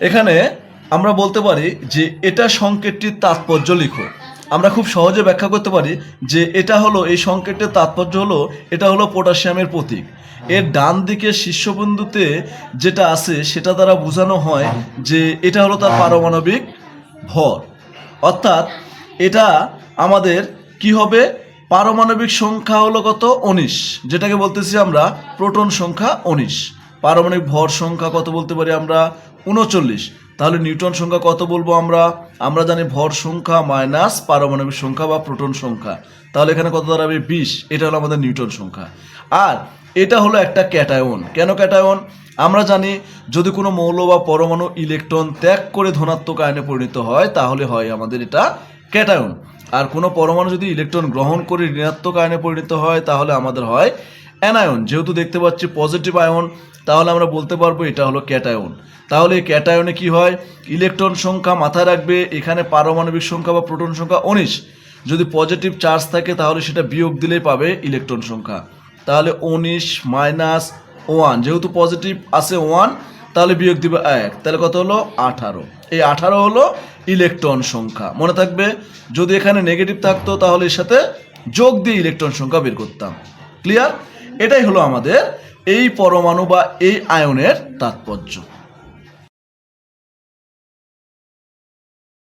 এখানে আমরা বলতে পারি যে এটা সংকেতটির তাৎপর্য লিখো। আমরা খুব সহজে ব্যাখ্যা করতে পারি যে এটা হলো, এই সংকেতের তাৎপর্য হলো, এটা হলো পটাশিয়ামের প্রতীক। এর ডান দিকে শীর্ষবিন্দুতে যেটা আছে, সেটা দ্বারা বোঝানো হয় যে এটা হলো তার পারমাণবিক ভর। অর্থাৎ এটা আমাদের কি হবে? পারমাণবিক সংখ্যা হলো কত? উনিশ, যেটাকে বলতেছি আমরা প্রোটন সংখ্যা উনিশ। পারমাণবিক ভর সংখ্যা কত বলতে পারি আমরা? উনচল্লিশ। তাহলে নিউটন সংখ্যা কত বলব আমরা? আমরা জানি ভর সংখ্যা মাইনাস পারমাণবিক সংখ্যা বা প্রোটন সংখ্যা। তাহলে এখানে কত দাঁড়াবে? বিশ। এটা হলো আমাদের নিউটন সংখ্যা। আর এটা হলো একটা ক্যাটায়ন। কেন ক্যাটায়ন? আমরা জানি যদি কোনো মৌল বা পরমাণু ইলেকট্রন ত্যাগ করে ধনাত্মক আয়নে পরিণত হয়, তাহলে হয় আমাদের এটা ক্যাটায়ন। আর কোনো পরমাণু যদি ইলেকট্রন গ্রহণ করে ঋণাত্মক আয়নে পরিণত হয়, তাহলে আমাদের হয় অ্যানায়ন। যেহেতু দেখতে পাচ্ছি পজিটিভ আয়ন তাহলে আমরা বলতে পারব এটা হলো ক্যাটায়ন। তাহলে ক্যাটায়নে কি হয়? ইলেকট্রন সংখ্যা মাথায় রাখবে, এখানে পারমাণবিক সংখ্যা বা প্রোটন সংখ্যা উনিশ। যদি পজিটিভ চার্জ থাকে তাহলে সেটা বিয়োগ দিলেই পাবে ইলেকট্রন সংখ্যা। তাহলে উনিশ মাইনাস ওয়ান, যেহেতু পজিটিভ আছে ওয়ান, তাহলে বিয়োগ দিবে এক। তাহলে কত হলো? আঠারো। এই আঠারো হলো ইলেকট্রন সংখ্যা। মনে থাকবে, যদি এখানে নেগেটিভ থাকতো তাহলে এর সাথে যোগ দিয়ে ইলেকট্রন সংখ্যা বের করতাম। ক্লিয়ার এটাই হলো আমাদের এই পরমাণু বা এই আয়নের তাৎপর্য।